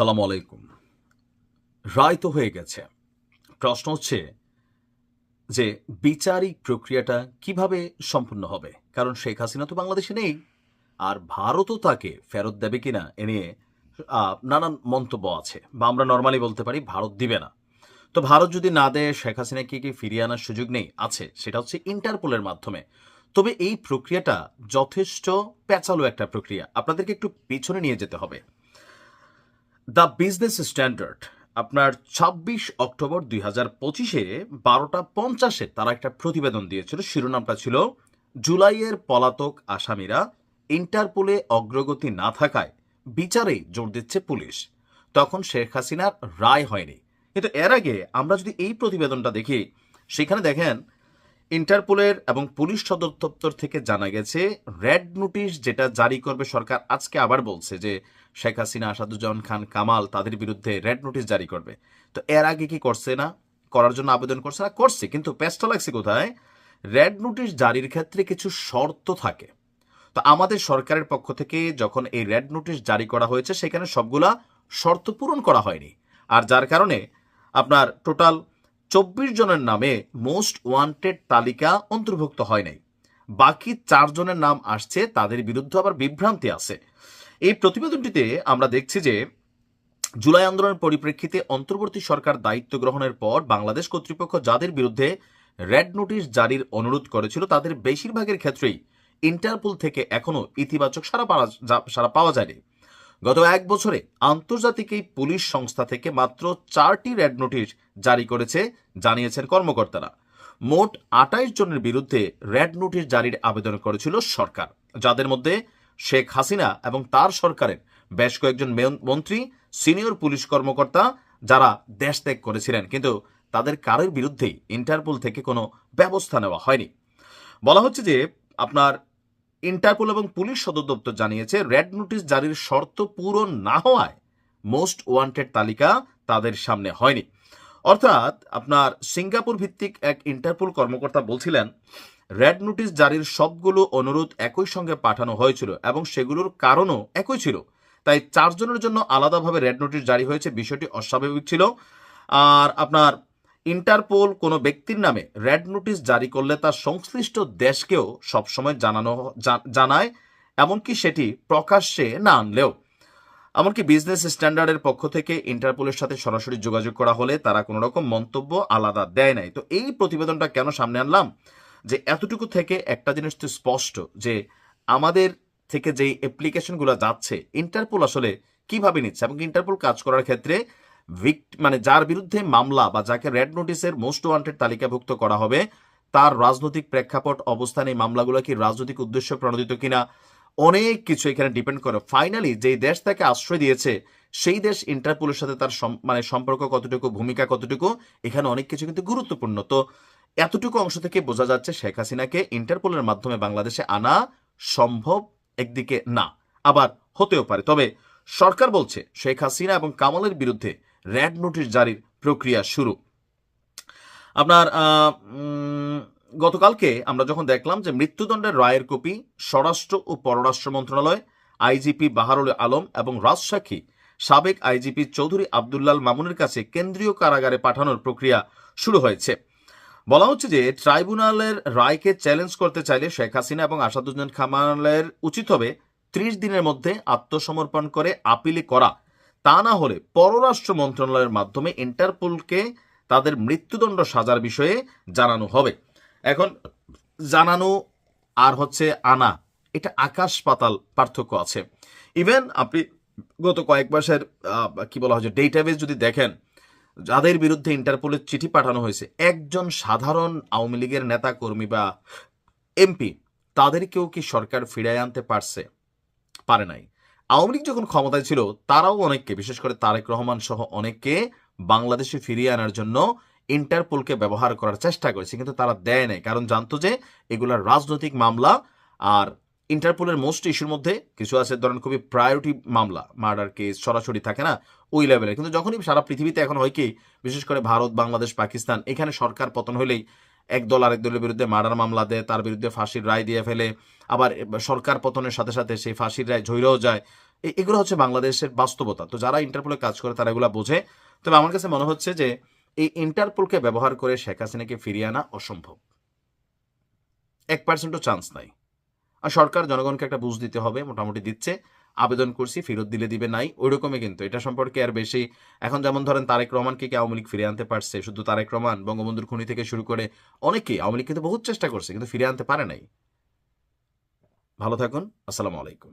আসসালামু আলাইকুম। রায় তো হয়ে গেছে। প্রশ্ন হচ্ছে যে বিচারিক প্রক্রিয়াটা কীভাবে সম্পূর্ণ হবে? কারণ শেখ হাসিনা তো বাংলাদেশে নেই। আর ভারতও তাকে ফেরত দেবে কিনা এ নিয়ে নানান মন্তব্য আছে। বা আমরা নর্মালি বলতে পারি ভারত দিবে না। তো ভারত যদি না দেয়, শেখ হাসিনাকে কি ফিরিয়ে আনার সুযোগ নেই? আছে। সেটা হচ্ছে ইন্টারপোলের মাধ্যমে। তবে এই প্রক্রিয়াটা যথেষ্ট পেঁচালো একটা প্রক্রিয়া। আপনাদেরকে একটু পিছনে নিয়ে যেতে হবে। দ্য বিজনেস স্ট্যান্ডার্ড, আপনার ছাব্বিশ অক্টোবর দুই হাজার পঁচিশে বারোটা পঞ্চাশে তারা একটা প্রতিবেদন দিয়েছিল। শিরোনামটা ছিল, জুলাইয়ের পলাতক আসামিরা ইন্টারপোলে অগ্রগতি না থাকায় বিচারে জোর দিচ্ছে পুলিশ। তখন শেখ হাসিনার রায় হয়নি। কিন্তু এর আগে আমরা যদি এই প্রতিবেদনটা দেখি, সেখানে দেখেন ইন্টারপোলের এবং পুলিশ সদর দপ্তর থেকে জানা গেছে, রেড নোটিশ যেটা জারি করবে সরকার আজকে আবার বলছে যে, শেখ হাসিনা, আসাদুজ্জামান খান, কামাল তাদের বিরুদ্ধে রেড নোটিশ জারি করবে। তো এর আগে কি করছে না? করার জন্য আবেদন করছে না? করছে, কিন্তু পেস্টা লাগছে কোথায়? রেড নোটিশ জারির ক্ষেত্রে কিছু শর্ত থাকে। তো আমাদের সরকারের পক্ষ থেকে যখন এই রেড নোটিশ জারি করা হয়েছে, সেখানে সবগুলা শর্ত পূরণ করা হয়নি। আর যার কারণে আপনার টোটাল চব্বিশ জনের নামে মোস্ট ওয়ান্টেড তালিকা অন্তর্ভুক্ত হয় নাই। বাকি চারজনের নাম আসছে, তাদের বিরুদ্ধে আবার বিভ্রান্তি আছে। এই প্রতিবেদনটিতে আমরা দেখছি যে জুলাই আন্দোলনের পরিপ্রেক্ষিতে অন্তর্বর্তী সরকার দায়িত্ব গ্রহণের পর বাংলাদেশ কর্তৃপক্ষ যাদের বিরুদ্ধে রেড নোটিশ জারির অনুরোধ করেছিল, তাদের বেশিরভাগের ক্ষেত্রেই ইন্টারপোল থেকে এখনও ইতিবাচক সারা পাওয়া সারা পাওয়া যায়নি। গত এক বছরে আন্তর্জাতিক এই পুলিশ সংস্থা থেকে মাত্র চারটি রেড নোটিশ জারি করেছে, জানিয়েছেন কর্মকর্তারা। মোট আটাইশ জনের বিরুদ্ধে রেড নোটিশ জারির আবেদন করেছিল সরকার। যাদের মধ্যে শেখ হাসিনা এবং তার সরকারের বেশ কয়েকজন মন্ত্রী, সিনিয়র পুলিশ কর্মকর্তা যারা দেশ ত্যাগ করেছিলেন, কিন্তু তাদের কারোর বিরুদ্ধেই ইন্টারপোল থেকে কোনো ব্যবস্থা নেওয়া হয়নি। বলা হচ্ছে যে আপনার ইন্টারপোল এবং পুলিশ সদর দপ্তর জানিয়েছে, রেড নোটিশ জারির শর্ত পূরণ না হওয়ায় মোস্ট ওয়ান্টেড তালিকা তাদের সামনে হয়নি। অর্থাৎ আপনার সিঙ্গাপুর ভিত্তিক এক ইন্টারপোল কর্মকর্তা বলছিলেন, রেড নোটিশ জারির সবগুলো অনুরোধ একই সঙ্গে পাঠানো হয়েছিল এবং সেগুলোর কারণও একই ছিল। তাই চারজনের জন্য আলাদাভাবে রেড নোটিশ জারি হয়েছে, বিষয়টি অস্বাভাবিক ছিল। আর আপনার ইন্টারপোল কোনো ব্যক্তির নামে রেড নোটিশ জারি করলে তার সংশ্লিষ্ট দেশকেও সবসময় জানানো জানায়, এমনকি সেটি প্রকাশ্যে না আনলেও। এমনকি বিজনেস স্ট্যান্ডার্ডের পক্ষ থেকে ইন্টারপোলের সাথে সরাসরি যোগাযোগ করা হলে তারা কোনো রকম মন্তব্য আলাদা দেয় নাই। তো এই প্রতিবেদনটা কেন সামনে আনলাম? যে এতটুকু থেকে একটা জিনিস তো স্পষ্ট, যে আমাদের থেকে যেই অ্যাপ্লিকেশনগুলো যাচ্ছে ইন্টারপোল আসলে কীভাবে নিচ্ছে? এবং ইন্টারপোল কাজ করার ক্ষেত্রে মানে যার বিরুদ্ধে মামলা বা যাকে রেড নোটিসের মোস্ট ওয়ান্টেড তালিকাভুক্ত করা হবে, তার রাজনৈতিক প্রেক্ষাপট, অবস্থান এই মামলাগুলো কি রাজনৈতিক উদ্দেশ্য প্রণোদিত কিনা, অনেক কিছু এখানে ডিপেন্ড করে। ফাইনালি যেই দেশ তাকে আশ্রয় দিয়েছে, সেই দেশ ইন্টারপোলের সাথে তার মানে সম্পর্ক কতটুকু, ভূমিকা কতটুকু, এখানে অনেক কিছু কিন্তু গুরুত্বপূর্ণ। তো এতটুকু অংশ থেকে বোঝা যাচ্ছে শেখ হাসিনাকে ইন্টারপোলের মাধ্যমে বাংলাদেশে আনা সম্ভব একদিকে না, আবার হতেও পারে। তবে সরকার বলছে, শেখ হাসিনা এবং কামালের বিরুদ্ধে রেড নোটিশ জারির প্রক্রিয়া শুরু। আপনার গতকালকে আমরা যখন দেখলাম যে মৃত্যুদণ্ডের রায়ের কপি স্বরাষ্ট্র ও পররাষ্ট্র মন্ত্রণালয়, আইজিপি বাহারুল আলম এবং রাজসাক্ষী, সাবেক আইজিপি চৌধুরী আবদুল্লাল মামুনের কাছে কেন্দ্রীয় কারাগারে পাঠানোর প্রক্রিয়া শুরু হয়েছে। বলা হচ্ছে যে ট্রাইব্যুনালের রায়কে চ্যালেঞ্জ করতে চাইলে শেখ হাসিনা এবং আসাদুজ্জামান খামালের উচিত হবে ত্রিশ দিনের মধ্যে আত্মসমর্পণ করে, আপিলে করা। তা না হলে পররাষ্ট্র মন্ত্রণালয়ের মাধ্যমে ইন্টারপোলকে তাদের মৃত্যুদণ্ড সাজার বিষয়ে জানানো হবে। এখন জানানো আর হচ্ছে আনা, এটা আকাশ পাতাল পার্থক্য আছে। ইভেন আপনি গত কয়েক মাসের কি বলা হয় ডেটাবেস যদি দেখেন, যাদের বিরুদ্ধে ইন্টারপোলের চিঠি পাঠানো হয়েছে, একজন সাধারণ আওয়ামী লীগের নেতা কর্মী বা এমপি, তাদেরকেও কি সরকার ফিরিয়ে আনতে পারছে? পারে নাই। আওয়ামী লীগ যখন ক্ষমতায় ছিল, তারাও অনেককে, বিশেষ করে তারেক রহমান সহ অনেককে বাংলাদেশে ফিরিয়ে আনার জন্য ইন্টারপোলকে ব্যবহার করার চেষ্টা করেছে, কিন্তু তারা দেয় নাই। কারণ জানতো যে এগুলা রাজনৈতিক মামলা আর ইন্টারপোলের মোস্ট ইস্যুর মধ্যে কিছু আছে, ধরেন খুবই প্রায়োরিটি মামলা, মার্ডার কেস সরাসরি থাকে না ওই লেভেলে কিন্তু যখনই সারা পৃথিবীতে এখন হয় কি, বিশেষ করে ভারত, বাংলাদেশ, পাকিস্তান, এখানে সরকার পতন হলেই এক দল আরেক দলের বিরুদ্ধে মার্ডার মামলা দেয়, তার বিরুদ্ধে ফাঁসির রায় দিয়ে ফেলে। আবার সরকার পতনের সাথে সাথে সেই ফাঁসির রায় ঝইরেও যায়। এগুলো হচ্ছে বাংলাদেশের বাস্তবতা। তো যারা ইন্টারপোলে কাজ করে, তারা এগুলো বোঝে। তবে আমার কাছে মনে হচ্ছে যে, এই ইন্টারপোলকে ব্যবহার করে শেখ হাসিনাকে ফিরিয়ে আনা অসম্ভব। এক পার্সেন্টও চান্স নাই। আর সরকার, জনগণকে একটা বুঝ দিতে হবে, মোটামুটি দিচ্ছে। আবেদন করছি, ফেরত দিলে দিবে নাই, ওইরকমই কিন্তু। এটা সম্পর্কে আর বেশি, এখন যেমন ধরেন তারেক রহমানকে কি আওয়ামী লীগ ফিরে আনতে পারছে? শুধু তারেক রহমান, বঙ্গবন্ধুর খুনি থেকে শুরু করে অনেকেই আওয়ামী লীগ কিন্তু বহুত চেষ্টা করছে, কিন্তু ফিরে আনতে পারে নাই। ভালো থাকুন, আসসালামু আলাইকুম।